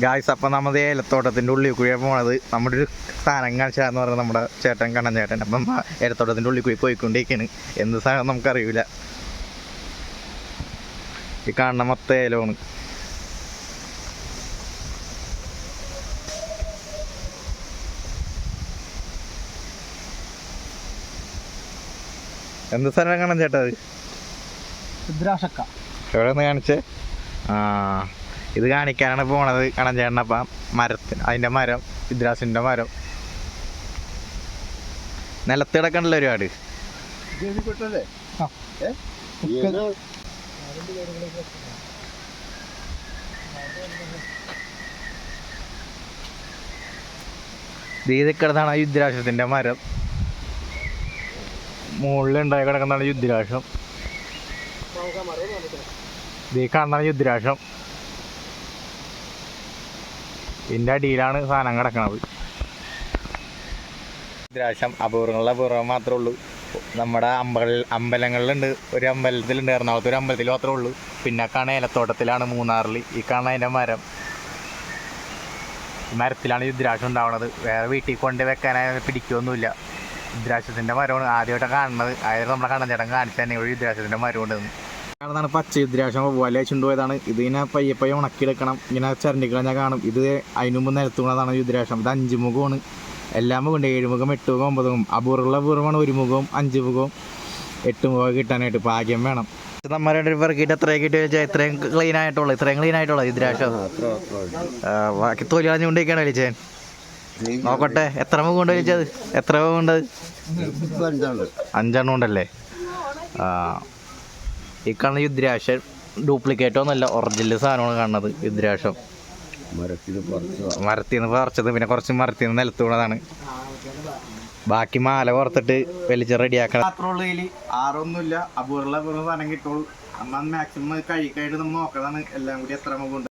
Guys അപ്പം നമ്മൾ ഏലത്തോട്ടത്തിന്റെ ഉള്ളിൽ കുഴി പോണത്. നമ്മുടെ ഒരു സാധനം കാണിച്ചാന്ന് പറയുന്നത് നമ്മുടെ ചേട്ടൻ കണ്ണൻ ചേട്ടൻ. അപ്പം ഏലത്തോട്ടത്തിന്റെ ഏലത്തോട്ടത്തിന്റെ ഉള്ളിൽ കുഴി പോയിക്കൊണ്ടിരിക്കുകയാണ് എന്ത് സാധനം നമുക്കറിയില്ല ഈ കാണുന്ന മൊത്തം ഏലമാണ്. എന്ത് സാധനം കാണാൻ ചേട്ടാ അത്? രുദ്രാക്ഷക്ക. എവിടെ നിന്ന് കാണിച്ചേ? ആ. ഇത് കാണിക്കാനാണ് പോണത് കാണാൻ ചേട്ടനപ്പം മരത്തിന് അതിന്റെ മരം ഇദ്രാസിന്റെ മരം. നിലത്ത് കിടക്കണ്ടല്ലോ ഒരുപാട്. ദീതി കിടന്നാണ് മരം. മുകളിലുണ്ടായി കിടക്കുന്നതാണ് യുദ്ധരാഷ്ട്രം ദീ കാണുന്നതാണ് യുദ്ധരാഷ്ട്രം ഇതിന്റെ അടിയിലാണ് സാധനം കിടക്കണത്. യുദ്ധരാഷ്ട്രം അപൂർവങ്ങളുടെ അപൂർവം മാത്രമേ ഉള്ളൂ. നമ്മുടെ അമ്പല അമ്പലങ്ങളിലുണ്ട്. ഒരു അമ്പലത്തിലുണ്ട്. എറണാകുളത്ത് ഒരു അമ്പലത്തിൽ മാത്രമേ ഉള്ളൂ. പിന്നെ കാണാൻ ഏലത്തോട്ടത്തിലാണ് മൂന്നാറിൽ. ഈ കാണാൻ അതിന്റെ മരം. ഈ മരത്തിലാണ് യുദ്ധരാഷ്ട്രം ഉണ്ടാവുന്നത് വേറെ വീട്ടിൽ കൊണ്ട് വെക്കാനായി പിടിക്കുകയൊന്നുമില്ല യുദ്ധരാഷ്ട്രത്തിന്റെ മരമാണ് ആദ്യമായിട്ട് കാണുന്നത്. അതായത് നമ്മുടെ കണ്ണൻ ചേട്ടൻ കാണിച്ചു തന്നെ ഒരു യുദ്ധരാഷ്ട്രത്തിന്റെ മരം ഉണ്ടെന്ന് പച്ച യുദ്ധരാഷ്ട്രം വല ചുണ്ടുപോയതാണ് ഇതിനെ പയ്യെ പയ്യെ ഉണക്കിയെടുക്കണം. ഇങ്ങനെ കളഞ്ഞാൽ കാണും. ഇത് അതിന് മുമ്പ് നിലത്തുകൊണ്ടതാണ് ഇതിരാശം. ഇത് അഞ്ച് മുഖമാണ്. എല്ലാ മുഖം ഏഴ് മുഖം എട്ട് മുഖം ഒമ്പത് മുഖം. അപൂർവമുള്ള പൂർവമാണ് ഒരു മുഖവും അഞ്ച് മുഖവും എട്ട് മുഖം കിട്ടാനായിട്ട് ഭാഗ്യം വേണം. നമ്മുടെ ഒരു പെറുക്കിയിട്ട് എത്രയും കിട്ടി വെച്ചാൽ ഇത്രയും ക്ലീൻ ആയിട്ടുള്ളൂ. ഇത്രയും ക്ലീൻ ആയിട്ടുള്ളൂ ഇതിരാശം. ബാക്കി തൊലി കളഞ്ഞുകൊണ്ടിരിക്കുകയാണ് വലിച്ചേൻ നോക്കട്ടെ എത്ര മുഖം ഉണ്ട് വലിച്ചത് എത്ര മുഖം ഉണ്ട് അഞ്ചെണ്ണം ഉണ്ടല്ലേ? ആ ഈ കാണുന്ന യുദ്ധരാശൻ ഡ്യൂപ്ലിക്കേറ്റോ എന്നല്ല ഒറിജിനൽ സാധനമാണ് കാണുന്നത് യുദ്ധരാക്ഷം മരത്തിൽ നിന്ന് പറിച്ചത് പിന്നെ കുറച്ച് മരത്തിൽ നിന്ന് നിലത്ത് വീണതാണ്. ബാക്കി മാല പുറത്തിട്ട് വലിച്ച് റെഡിയാക്കണം. മാത്രമുള്ളതിൽ ആറൊന്നുമില്ല അപൂർവ അപൂർവ സാധനം കിട്ടുള്ളൂ. അമ്മ മാക്സിമം കഴിക്കായിട്ട് നമ്മൾ നോക്കണതാണ് എല്ലാം കൂടി എത്ര മുഖം